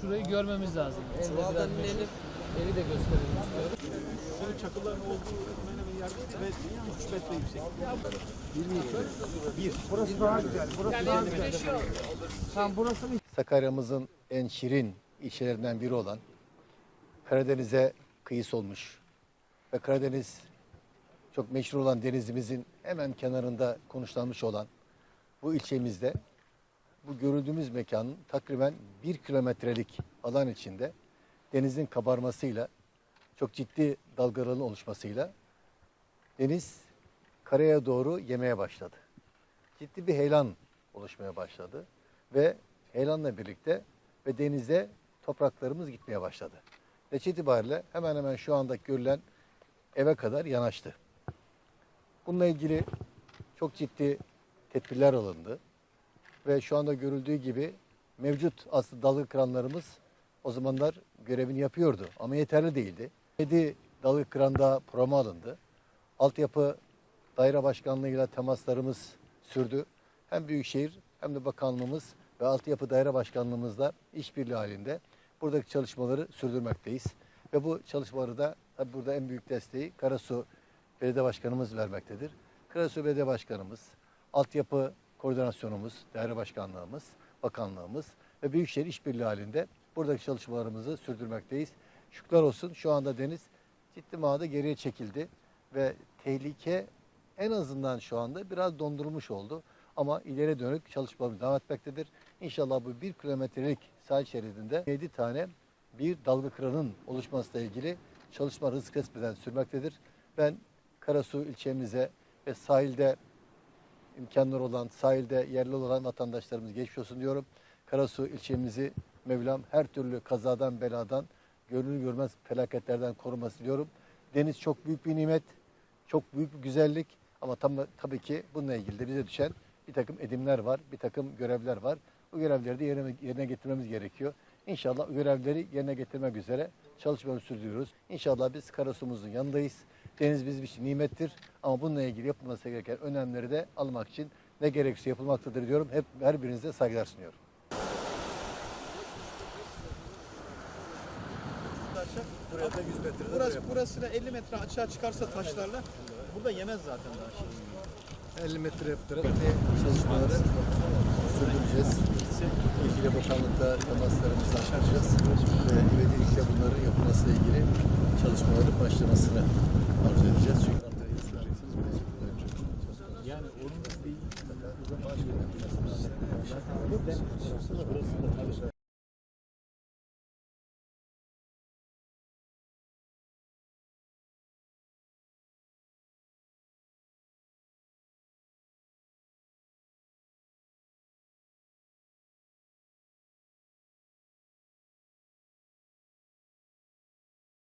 Şurayı görmemiz lazım. Çuvaldan inelim. Eli de gösterelim istiyorum. Şöyle çakılların olduğu hemen hemen yerde ve 3 metre yüksek. Burası daha güzel. Burası daha güzel. Tamam burası mı? Sakarya'mızın en şirin ilçelerinden biri olan Karadeniz'e kıyısı olmuş ve Karadeniz çok meşhur olan denizimizin hemen kenarında konuşlanmış olan bu ilçemizde bu görüldüğümüz mekanın takriben bir kilometrelik alan içinde denizin kabarmasıyla çok ciddi dalgaların oluşmasıyla deniz karaya doğru yemeye başladı. Ciddi bir heyelan oluşmaya başladı ve heyelanla birlikte ve denize topraklarımız gitmeye başladı. Neç itibariyle hemen hemen şu anda görülen eve kadar yanaştı. Bununla ilgili çok ciddi tedbirler alındı. Ve şu anda görüldüğü gibi mevcut aslında dalga kıranlarımız o zamanlar görevini yapıyordu ama yeterli değildi. 7 dalga kıranda programa alındı. Altyapı daire başkanlığıyla temaslarımız sürdü. Hem Büyükşehir hem de bakanlığımız ve altyapı daire başkanlığımızla işbirliği halinde buradaki çalışmaları sürdürmekteyiz. Ve bu çalışmaları da tabii burada en büyük desteği Karasu Belediye Başkanımız vermektedir. Karasu Belediye Başkanımız, altyapı koordinasyonumuz, daire başkanlığımız, bakanlığımız ve Büyükşehir işbirliği halinde buradaki çalışmalarımızı sürdürmekteyiz. Şükürler olsun şu anda deniz ciddi manada geriye çekildi ve tehlike en azından şu anda biraz dondurulmuş oldu. Ama ileri dönük çalışmalarımız devam etmektedir. İnşallah bu bir kilometrelik sahil şeridinde 7 tane bir dalga kıranın oluşmasıyla ilgili çalışma hız kesmeden sürmektedir. Ben Karasu ilçemize ve sahilde imkanları olan, sahilde yerli olan vatandaşlarımız geçmiş olsun diyorum. Karasu ilçemizi Mevlam her türlü kazadan, beladan, görünür görmez felaketlerden koruması diliyorum. Deniz çok büyük bir nimet, çok büyük bir güzellik ama tam, tabii ki bununla ilgili de bize düşen bir takım edimler var, bir takım görevler var. Bu görevleri de yerine, yerine getirmemiz gerekiyor. İnşallah görevleri yerine getirmek üzere çalışmalarımızı sürdürüyoruz. İnşallah biz Karasu'muzun yanındayız. Deniz bizim için nimettir ama bununla ilgili yapılması gereken önlemleri de almak için ne gerekirse yapılmaktadır diyorum. Hep her birinize saygılar sunuyorum. Buraya da 100 metrede burası, burası da 50 metre aşağı çıkarsa taşlarla burada yemez zaten daha şey. 50 metre yaptırarak çalışmaları sürdüreceğiz. İlgili bakanlıkla temaslarımızı açacağız ve ivedilikle bunların yapılmasıyla ilgili çalışmaların başlamasını arzu edeceğiz. Çünkü Yani onun da değil. Bu ben burası da